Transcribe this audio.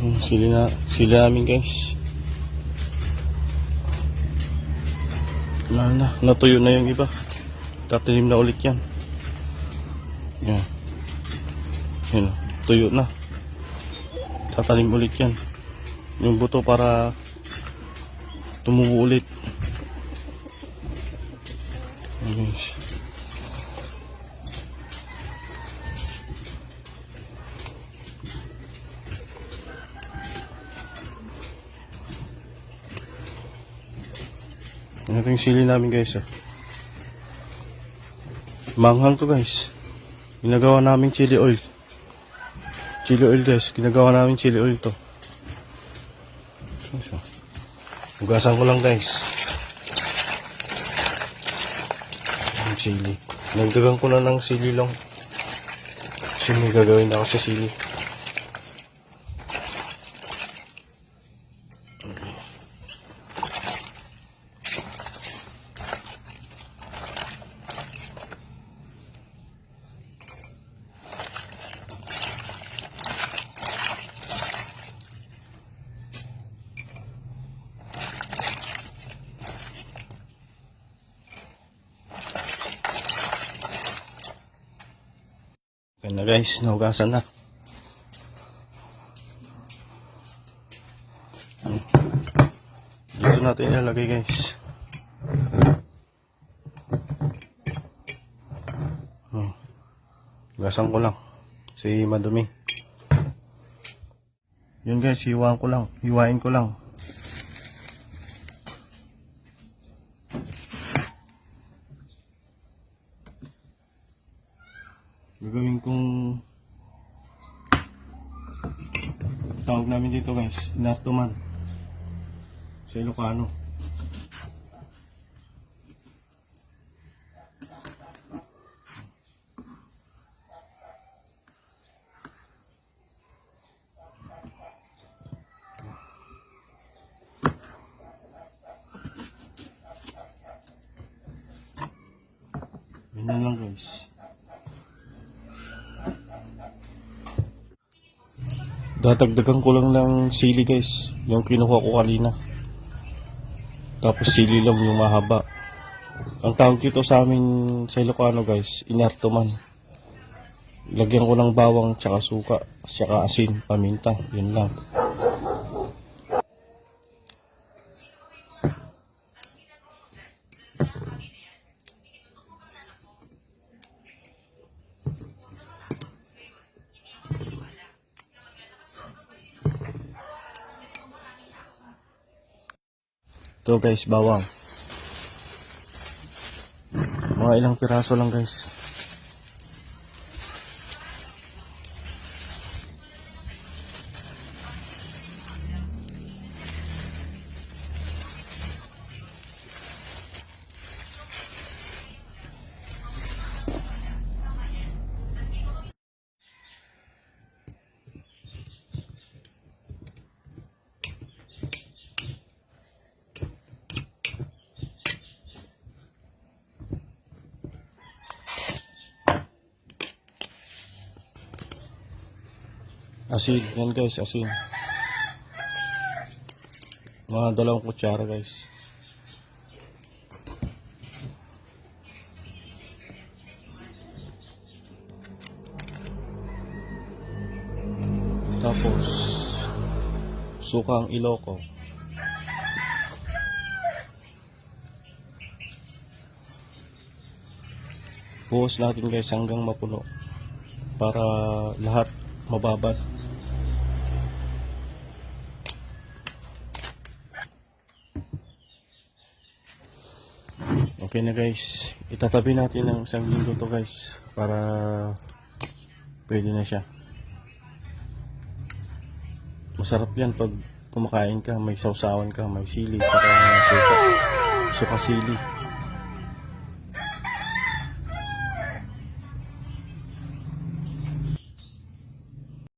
Hmm, Sili na, sili namin guys. Wala na, natuyo na yung iba. Tatanim na ulit yan. Yan. Yan, tuyo na. Tatanim ulit yan. Yung buto para tumubo ulit. Yan, guys. Ito yung sili namin guys. Oh. Manghang to guys. Ginagawa namin chili oil. Chili oil guys. Ginagawa namin chili oil to. Hugasan ko lang guys. Ang chili. Nagdagan ko na ng sili lang. Kasi may gagawin ako sa sili. Yan na guys, nahugasan na. Dito natin ilalagay guys. Hmm. Hugasan ko lang. Si madumi. Yun guys, hiwain ko lang. Hiwain ko lang. Gagawin kong tawag namin dito guys, inartuman. Sa Ilocano. Ganyan lang guys. Dadagdagan ko lang ng sili guys. Yung kinuha ko kanina. Tapos sili lang yung mahaba. Ang tawag dito sa amin sa Ilocano guys, inartuman. Lagyan ko ng bawang tsaka suka, tsaka asin, paminta. Yun lang. Ito guys, bawang. Mga ilang piraso lang guys. Asin, yan guys, asin. Mga dalawang kutsara guys. Tapos, sukang iloko. Buhos natin guys hanggang mapuno para lahat mababad. Okay na guys. Itatabi natin ng isang linggo to guys. Para pwede na siya. Masarap yan pag kumakain ka, may sausawan ka, may sili, saka suka, suka sili.